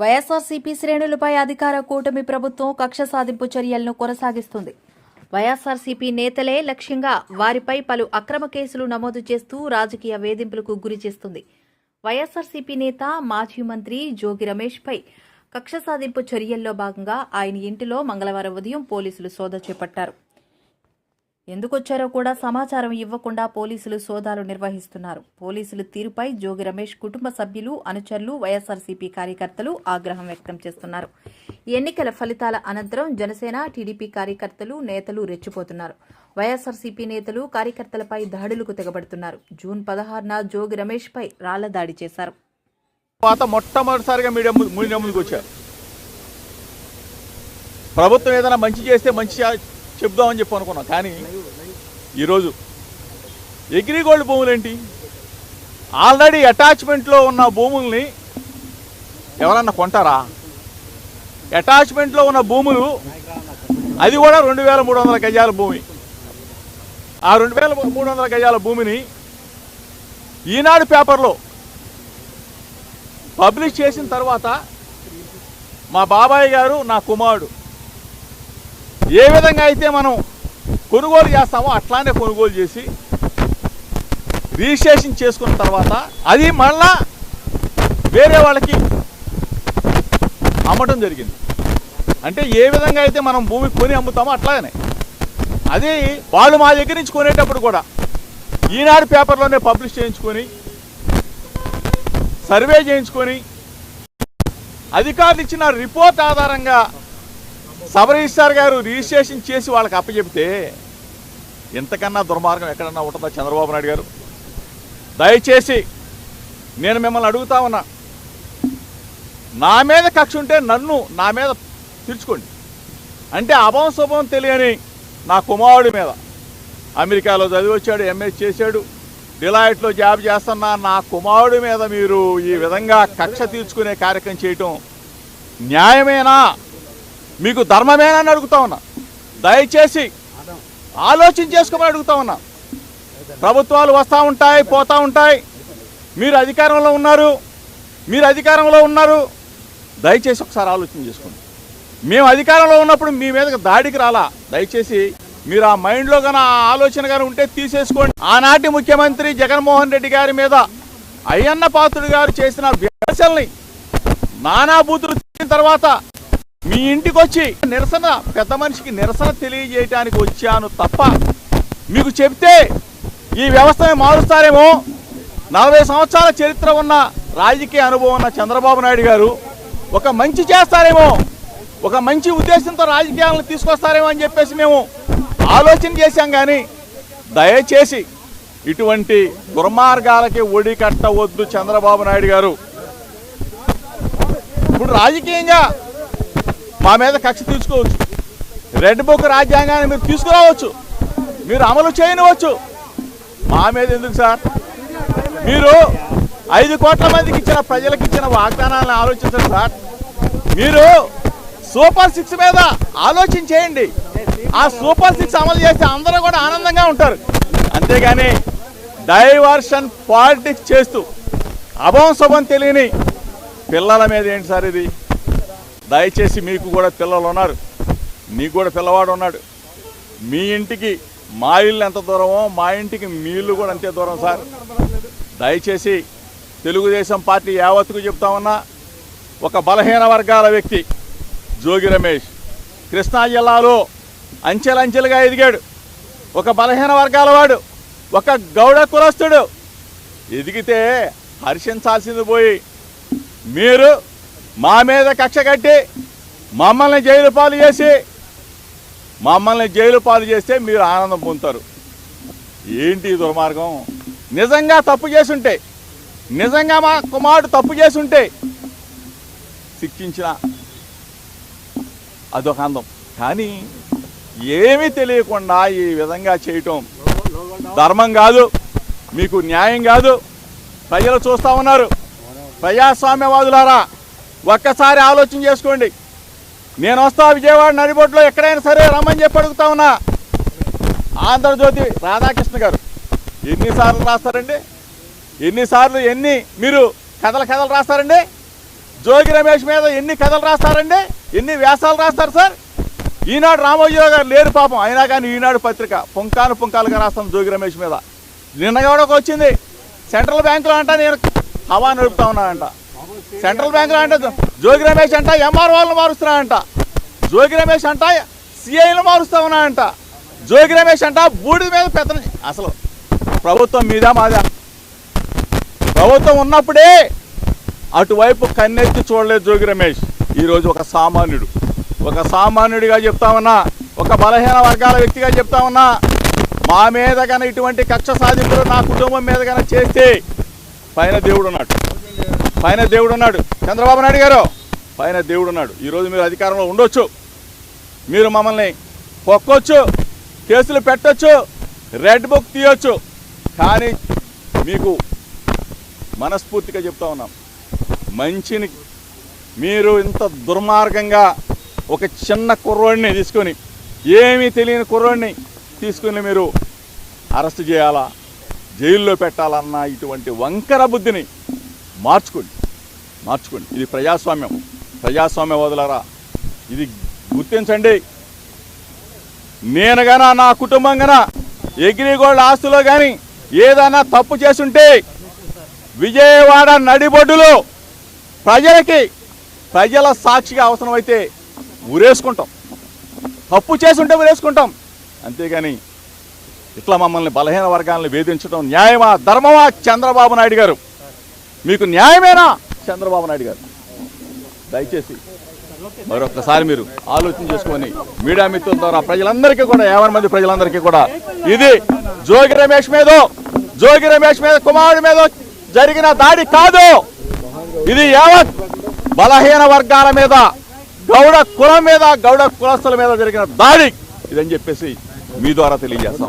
వైఎస్ఆర్సీపీ శ్రేణులపై అధికార కూటమి ప్రభుత్వం కక్ష సాధింపు చర్యలను కొనసాగిస్తుంది. వైఎస్ఆర్సీపీ నేతలే లక్ష్యంగా వారిపై పలు అక్రమ కేసులు నమోదు చేస్తూ రాజకీయ వేధింపులకు గురి చేస్తుంది. వైఎస్ఆర్సీపీ నేత మాజీ మంత్రి జోగి రమేష్పై కక్ష సాధింపు చర్యల్లో భాగంగా ఆయన ఇంటిలో మంగళవారం ఉదయం పోలీసులు సోద చేపట్టారు. ఎందుకొచ్చారో కూడా సమాచారం ఇవ్వకుండా పోలీసులు సోదాలు నిర్వహిస్తున్నారు. పోలీసుల తీరుపై జోగి రమేష్ కుటుంబ సభ్యులు అనుచరులు వైఎస్ఆర్సీపీ కార్యకర్తలు ఆగ్రహం వ్యక్తం చేస్తున్నారు. ఎన్నికల ఫలితాల అనంతరం జనసేన టీడీపీ కార్యకర్తలు నేతలు రెచ్చిపోతున్నారు. వైఎస్ఆర్సీపీ నేతలు కార్యకర్తలపై దాడులకు తెగబడుతున్నారు. జూన్ పదహారున జోగి రమేష్పై రాళ్ళ దాడి చేశారు. మొట్టమొదటిసారిగా మీడియా ముందుకు వచ్చారు. ప్రభుత్వం ఏదైనా మంచి చేస్తే మంచి చెప్దామని చెప్పి అనుకున్నాం. కానీ ఈరోజు ఎగ్రిగోల్డ్ భూములేంటి? ఆల్రెడీ అటాచ్మెంట్లో ఉన్న భూముల్ని ఎవరన్నా కొంటారా? అటాచ్మెంట్లో ఉన్న భూములు అది కూడా రెండు వేల మూడు వందల గజాల భూమి. ఆ రెండు వేల మూడు వందల గజాల భూమిని ఈనాడు పేపర్లో పబ్లిష్ చేసిన తర్వాత మా బాబాయ్ గారు నా కుమారుడు ఏ విధంగా అయితే మనం కొనుగోలు చేస్తామో అట్లానే కొనుగోలు చేసి రిజిస్ట్రేషన్ చేసుకున్న తర్వాత అది మళ్ళా వేరే వాళ్ళకి అమ్మటం జరిగింది. అంటే ఏ విధంగా అయితే మనం భూమి కొని అమ్ముతామో అట్లాగనే. అది వాళ్ళు మా దగ్గర నుంచి కొనేటప్పుడు కూడా ఈనాడు పేపర్లోనే పబ్లిష్ చేయించుకొని సర్వే చేయించుకొని అధికారులు ఇచ్చిన రిపోర్ట్ ఆధారంగా సబ్ గారు రిజిస్ట్రేషన్ చేసి వాళ్ళకి అప్పచెప్తే ఇంతకన్నా దుర్మార్గం ఎక్కడన్నా ఉంటుందా చంద్రబాబు నాయుడు గారు? దయచేసి నేను మిమ్మల్ని అడుగుతా ఉన్నా. నా మీద కక్ష ఉంటే నన్ను నా మీద తీర్చుకోండి. అంటే అభం శుభం తెలియని నా కుమారుడి మీద. అమెరికాలో చదివి వచ్చాడు ఎంఎస్ చేశాడు డిలాయిట్లో జాబ్ చేస్తున్న నా కుమారుడి మీద మీరు ఈ విధంగా కక్ష తీర్చుకునే కార్యక్రమం చేయటం న్యాయమేనా? మీకు ధర్మమేనా అని అడుగుతా ఉన్నా. దయచేసి ఆలోచన చేసుకోమని అడుగుతా ఉన్నా. ప్రభుత్వాలు వస్తూ ఉంటాయి పోతూ ఉంటాయి. మీరు అధికారంలో ఉన్నారు. మీరు అధికారంలో ఉన్నారు. దయచేసి ఒకసారి ఆలోచన చేసుకోండి. మేము అధికారంలో ఉన్నప్పుడు మీ మీదకి దాడికి రాలా. దయచేసి మీరు ఆ మైండ్లో కానీ ఆ ఆలోచన కానీ ఉంటే తీసేసుకోండి. ఆనాటి ముఖ్యమంత్రి జగన్మోహన్ రెడ్డి గారి మీద అయ్యన్న పాత్రుడు గారు చేసిన విమర్శల్ని నానా బూతులు తిట్టిన తర్వాత మీ ఇంటికి వచ్చి నిరసన పెద్ద మనిషికి నిరసన తెలియజేయడానికి వచ్చాను తప్ప మీకు చెప్తే ఈ వ్యవస్థని మారుస్తారేమో. నలభై సంవత్సరాల చరిత్ర ఉన్న రాజకీయ అనుభవం ఉన్న చంద్రబాబు నాయుడు గారు ఒక మంచి చేస్తారేమో ఒక మంచి ఉద్దేశంతో రాజకీయాలను తీసుకొస్తారేమో అని చెప్పేసి మేము ఆలోచన చేశాం కానీ దయచేసి ఇటువంటి దుర్మార్గాలకి ఒడి కట్టవద్దు చంద్రబాబు నాయుడు గారు. ఇప్పుడు రాజకీయంగా మా మీద కక్ష తీర్చుకోవచ్చు. రెడ్ బుక్ రాజ్యాంగాన్ని మీరు తీసుకురావచ్చు. మీరు అమలు చేయనివచ్చు మా మీద ఎందుకు సార్? మీరు ఐదు కోట్ల మందికి ఇచ్చిన ప్రజలకు ఇచ్చిన వాగ్దానాలను ఆలోచించండి సార్. మీరు సూపర్ సిక్స్ మీద ఆలోచన చేయండి. ఆ సూపర్ సిక్స్ అమలు చేస్తే అందరూ కూడా ఆనందంగా ఉంటారు. అంతేగాని డైవర్షన్ పాలిటిక్స్ చేస్తూ అభం శుభం తెలియని పిల్లల మీద ఏంటి సార్ ఇది? దయచేసి మీకు కూడా పిల్లలు ఉన్నారు. మీకు కూడా పిల్లవాడు ఉన్నాడు. మీ ఇంటికి మా ఇల్లు ఎంత దూరమో మా ఇంటికి మీ ఇల్లు కూడా అంతే దూరం సార్. దయచేసి తెలుగుదేశం పార్టీ యావత్తుకు చెప్తామన్నా ఒక బలహీన వర్గాల వ్యక్తి జోగి రమేష్ కృష్ణా జిల్లాలో అంచెలంచెలుగా ఎదిగాడు. ఒక బలహీన వర్గాల వాడు ఒక గౌడ కులస్తుడు. ఎదిగితే హర్షించాల్సింది పోయి మీరు మా మీద కక్ష కట్టి మమ్మల్ని జైలు పాలు చేసి మమ్మల్ని జైలు పాలు చేస్తే మీరు ఆనందం పొందుతారు. ఏంటి దుర్మార్గం? నిజంగా తప్పు చేసుంటే నిజంగా మా కుమారుడు తప్పు చేసుంటే శిక్షించిన అదొక అందం. కానీ ఏమీ తెలియకుండా ఈ విధంగా చేయటం ధర్మం కాదు మీకు న్యాయం కాదు. ప్రజలు చూస్తూ ఉన్నారు. ప్రజాస్వామ్యవాదులారా ఒక్కసారి ఆలోచన చేసుకోండి. నేను వస్తా విజయవాడ నడిబొట్లో ఎక్కడైనా సరే రమ్మని చెప్పి అడుగుతా ఉన్నా. ఆంధ్రజ్యోతి రాధాకృష్ణ గారు ఎన్నిసార్లు రాస్తారండి? ఎన్నిసార్లు ఎన్ని మీరు కథల కథలు రాస్తారండి? జోగి రమేష్ మీద ఎన్ని కథలు రాస్తారండి? ఎన్ని వ్యాసాలు రాస్తారు సార్? ఈనాడు రామోజీరావు గారు లేరు పాపం. అయినా కానీ ఈనాడు పత్రిక పుంకాను పుంకాలుగా రాస్తాం జోగి రమేష్ మీద. నిన్న కూడా ఒక వచ్చింది సెంట్రల్ బ్యాంకులో అంట నేను హవా నడుపుతా ఉన్నానంట. సెంట్రల్ బ్యాంకులో అంటే జోగి రమేష్ అంట ఎంఆర్ వాళ్ళని మారుస్తున్నా అంట జోగి రమేష్ అంట సిఐలు మారుస్తా ఉన్నానంట జోగి రమేష్ అంట బూడిద మీద పెద్ద అసలు ప్రభుత్వం మీద మాదా? ప్రభుత్వం ఉన్నప్పుడే అటువైపు కన్నెత్తి చూడలేదు జోగి రమేష్. ఈరోజు ఒక సామాన్యుడు. ఒక సామాన్యుడిగా చెప్తా ఉన్నా ఒక బలహీన వర్గాల వ్యక్తిగా చెప్తా ఉన్నా మా మీద కన్నా ఇటువంటి కక్ష సాధింపులు నా కుటుంబం మీద కన్నా చేస్తే పైన దేవుడు ఉన్నాడు పైన దేవుడు ఉన్నాడు. చంద్రబాబు నాయుడు గారు పైన దేవుడు ఉన్నాడు. ఈరోజు మీరు అధికారంలో ఉండొచ్చు. మీరు మమ్మల్ని పొక్కొచ్చు కేసులు పెట్టొచ్చు రెడ్ బుక్ తీయొచ్చు. కానీ మీకు మనస్ఫూర్తిగా చెప్తా ఉన్నాం. మంచిని మీరు ఇంత దుర్మార్గంగా ఒక చిన్న కుర్రోడిని తీసుకొని ఏమీ తెలియని కుర్రోడిని తీసుకుని మీరు అరెస్ట్ చేయాలా? జైల్లో పెట్టాలన్న ఇటువంటి వంకర బుద్ధిని మార్చుకోండి. మార్చుకోండి. ఇది ప్రజాస్వామ్యం. ప్రజాస్వామ్య వదలరా ఇది గుర్తించండి. నేను గన నా కుటుంబం గన ఎగ్రిగోల్డ్ ఆస్తులో కానీ ఏదైనా తప్పు చేసుంటే విజయవాడ నడిబొడ్డులో ప్రజలకి ప్రజల సాక్షిగా అవసరమైతే ఊరేసుకుంటాం. తప్పు చేసుంటే ఊరేసుకుంటాం. అంతేగాని ఇట్లా మమ్మల్ని బలహీన వర్గాలను వేధించడం న్యాయమా ధర్మమా చంద్రబాబు నాయుడు గారు? మీకు న్యాయమేనా? చంద్రబాబు నాయుడు గారు. దయచేసి మరొకసారి మీరు ఆలోచన చేసుకొని మీడియా మిత్రుల ద్వారా ప్రజలందరికీ కూడా యాభై మంది ప్రజలందరికీ కూడా ఇది జోగి రమేష్ మీద జోగి రమేష్ మీద కుమారుడి మీద జరిగిన దాడి కాదు. ఇది యావత్ బలహీన వర్గాల మీద గౌడ కులం మీద గౌడ కులస్తుల మీద జరిగిన దాడి. ఇదని చెప్పేసి మీ ద్వారా తెలియజేస్తాం.